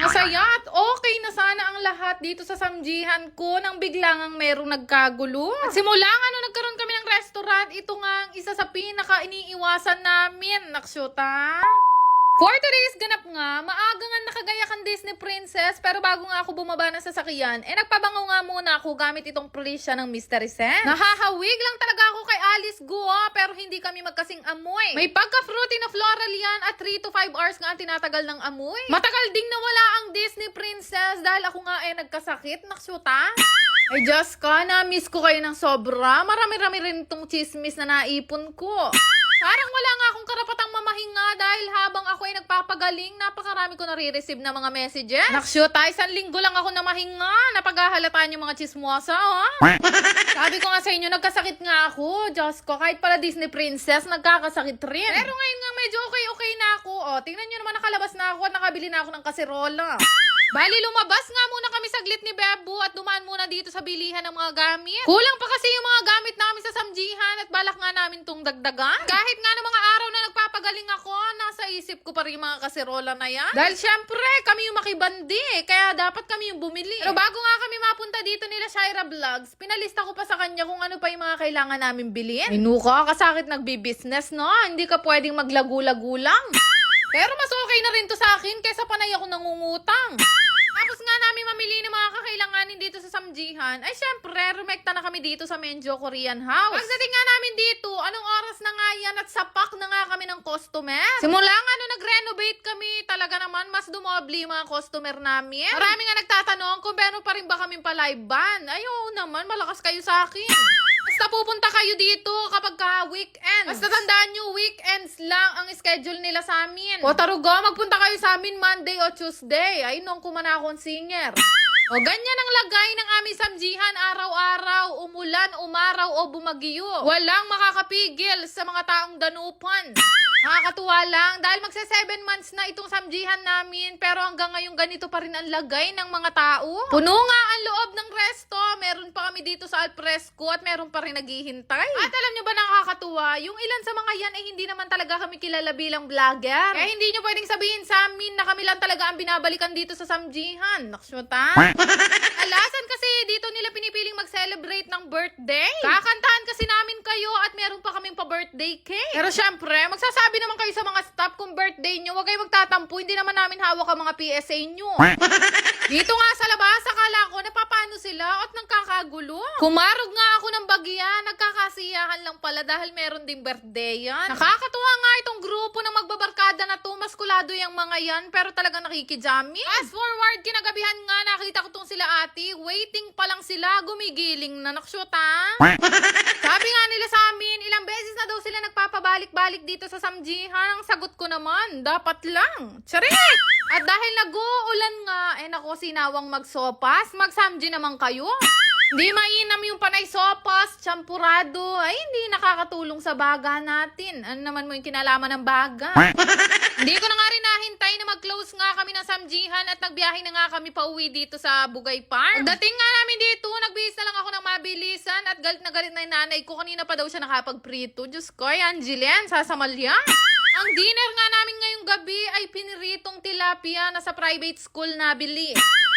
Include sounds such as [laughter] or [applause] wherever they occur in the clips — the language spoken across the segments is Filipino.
Masaya at okay na sana ang lahat dito sa samjihan ko nang biglang ang merong nagkagulo. At simula nga nung nagkaroon kami ng restaurant, ito nga ang isa sa pinaka iniiwasan namin. Naksyuta. For today's ganap nga, maaga nga nakagaya kang Disney Princess pero bago nga ako bumaba ng sasakyan, eh nagpabango nga muna ako gamit itong presya ng Mystery Scent. Nahahawig lang talaga ako kay Alice Guo pero hindi kami magkasing amoy. May pagka-fruity na floral yan at 3 to 5 hours nga ang tinatagal ng amoy. Matagal ding nawala ang Disney Princess dahil ako nga eh nagkasakit, naksyuta. [sighs] Ay, Diyos ka, na-miss ko kayo ng sobra. Marami-rami rin itong chismis na naipon ko. [sighs] Parang wala nga akong karapatang mamahinga dahil habang ako ay nagpapagaling, napakarami ko nare-receive na mga messages. Nakshoot, ay isang linggo lang ako na mahinga. Napaghahalataan yung mga chismosa, ha? [laughs] Sabi ko nga sa inyo, nagkasakit nga ako. Diyos ko, kahit pala Disney princess, nagkakasakit rin. Pero ngayon nga medyo okay-okay na ako. O, tingnan nyo naman nakalabas na ako at nakabili na ako ng kaserola. Bali, lumabas nga muna kami saglit ni Bebo at dumaan muna dito sa bilihan ng mga gamit. Kulang pa kasi yung mga gamit namin sa tong dagdagan. Kahit nga ng mga araw na nagpapagaling ako, nasa isip ko pa rin yung mga kaserola na yan. Dahil syempre, kami yung makibandi, kaya dapat kami yung bumili. Pero bago nga kami mapunta dito nila Shaira Vlogs, pinalista ko pa sa kanya kung ano pa yung mga kailangan namin bilhin. Minuka, kasakit nagbi-business, no? Hindi ka pwedeng maglagu-lagu lang. Pero mas okay na rin to sa akin kaysa panay ako nangungutang. Mamili ng mga kakailanganin dito sa Samjihan, ay syempre, rumekta na kami dito sa Menjo Korean House. Pagdating nga namin dito, anong oras na nga yan at sapak na nga kami ng customer. Simula nga nung nag-renovate kami, talaga naman mas dumobli yung mga customer namin. Marami nga nagtatanong kung meron pa rin ba kaming pa-live ban. Ay, oo naman, malakas kayo sa akin. Basta pupunta kayo dito kapag ka weekend. Basta tandaan nyo, weekends lang ang schedule nila sa amin. O tarugo, magpunta kayo sa amin Monday o Tuesday. Ay, nung kumana akong singer. O ganyan ang lagay ng aming samjihan araw-araw, umulan, umaraw o bumagyo. Walang makakapigil sa mga taong danupan. Nakakatuwa lang dahil magsa 7 months na itong samjihan namin pero hanggang ngayon ganito pa rin ang lagay ng mga tao. Puno nga ang loob ng resto. Meron pa kami dito sa Alfresco at meron pa rin naghihintay. At alam nyo ba nakakatuwa? Yung ilan sa mga yan ay hindi naman talaga kami kilala bilang vlogger. Kaya hindi nyo pwedeng sabihin sa amin na kami lang talaga ang binabalikan dito sa samjihan. Naksyuta? Alasan kasi dito nila pinipiling mag-celebrate ng birthday. Kakantahan kasi namin kayo at meron pa kaming pa-birthday cake. Pero syempre, magsasabi naman kayo sa mga staff kung birthday nyo, huwag kayo magtatampo, hindi naman namin hawak ang mga PSA nyo. Dito nga sa labas, akala ko napapano sila at nagkakagulo. Kumarog nga ng bagya, nagkakasiyahan lang pala dahil meron ding birthday yan. Nakakatuwa nga itong grupo ng magbabarkada na to, maskulado yung mga yan, pero talagang nakikijami. Fast forward, kinagabihan nga, nakita ko tong sila ate, waiting pa lang sila, gumigiling na naksyuta. [laughs] Sabi nga nila sa amin, ilang beses na daw sila nagpapabalik-balik dito sa samjihan. Ang sagot ko naman, dapat lang. Charit! [laughs] At dahil nag-uulan nga, eh nako sinawang magsopas, magsamji naman kayo. Hindi mainam yung panay sopas, champurado, ay hindi nakakatulong sa baga natin. Ano naman mo yung kinalaman ng baga? [laughs] Hindi ko na nga rin nahintay na mag-close nga kami ng samjihan at nagbiyahe na nga kami pauwi dito sa Bugay Farm. Dating nga namin dito, nagbihis na lang ako ng mabilisan at galit na galit na yung nanay ko. Kanina pa daw siya nakapagprito. Diyos ko, ay Angeline, sasamalya. Ang dinner nga namin ngayong gabi ay piniritong tilapia na sa private school nabili.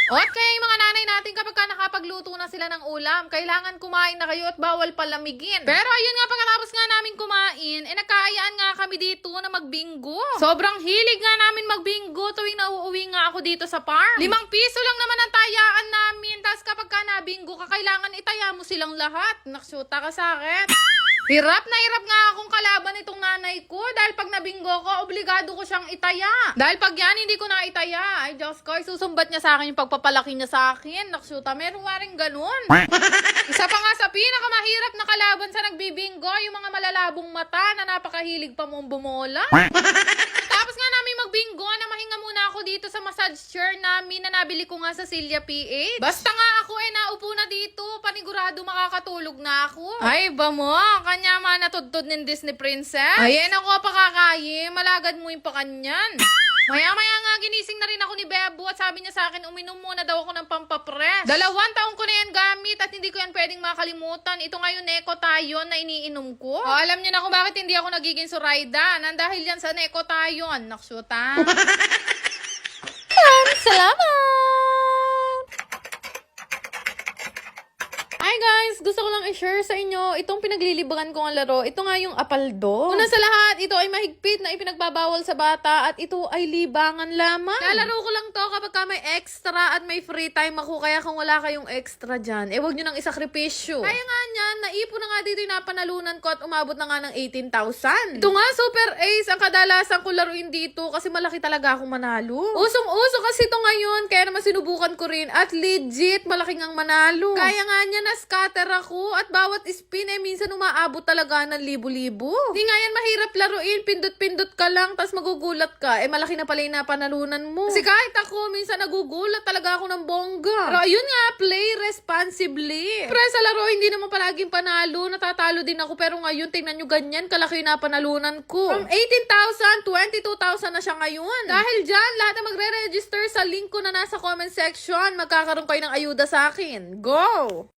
O at kaya yung mga nanay nakapagluto na ng ulam, kailangan kumain na kayo at bawal palamigin. Pero ayun nga, pagkatapos nga namin kumain, eh nagkaayaan nga kami dito na magbinggo. Sobrang hilig nga namin magbinggo tuwing nauuwi nga ako dito sa farm. Limang piso lang naman ang tayaan namin. Tapos kapag ka nabinggo ka, kailangan itaya mo silang lahat. Naksyuta ka sa akin. Hirap na hirap nga akong kalaban itong nanay ko dahil pag nabinggo ko, obligado ko siyang itaya. Dahil pag yan, hindi ko na itaya. Ay, Diyos ko, isusumbat niya sa akin yung pagpapalaki niya sa akin. Naksyuta, meron nga rin ganun. Isa pa nga sa pinakamahirap na kalaban sa nagbibinggo, yung mga malalabong mata na napakahilig pa mong bumola. Tapos nga namin magbinggo, na mahinga muna ako dito sa massage chair namin na nabili ko nga sa Silya PH. Basta nga ako eh, naupo na dito, panigurado makakatulog na ako. Ay, ba mo? Kanya man natudtod ng Disney Princess? Ayan ako pakakayi, malagad mo yung pakanyan. Maya-maya nga ginising na rin ako ni Bebo at sabi niya sa akin, uminom muna daw ako ng pampapres. Dalawang taong ko na yan gamit at hindi ko yan pwedeng makalimutan. Ito nga yung Neko Tayon na iniinom ko. O, alam niyo na kung bakit hindi ako nagiging Surayda. Nandahil yan sa Neko [laughs] Tayon. Naksyuta. i-share sa inyo itong pinaglilibangan ko ang laro. Ito nga yung apaldo. Una sa lahat, ito ay mahigpit na ipinagbabawal sa bata at ito ay libangan lamang. Lalaro ko lang to kapag ka may extra at may free time ako. Kaya kung wala kayong extra dyan, eh wag nyo nang isakripisyo. Kaya nga niyan, naipon na nga dito yung napanalunan ko at umabot na nga ng 18,000. Ito nga, super ace ang kadalasan ko laruin dito kasi malaki talaga akong manalo. Usong-uso kasi ito ngayon, kaya naman sinubukan ko rin at legit malaking ang manalo. Kaya nga niya na-scatter ako at bawat spin eh minsan umaabot talaga ng libo-libo. Di nga yan mahirap laruin, pindot-pindot ka lang tas magugulat ka, eh malaki na pala yung napanalunan mo. Kasi kahit ako, minsan nagugulat talaga ako ng bongga. Pero ayun nga, play responsibly. Pre, sa laro, hindi naman palaging panalo, natatalo din ako, pero ngayon, tingnan nyo ganyan, kalaki yung napanalunan ko. From 18,000, 22,000 na siya ngayon. Dahil dyan, lahat na magre-register sa link ko na nasa comment section, magkakaroon kayo ng ayuda sa akin. Go!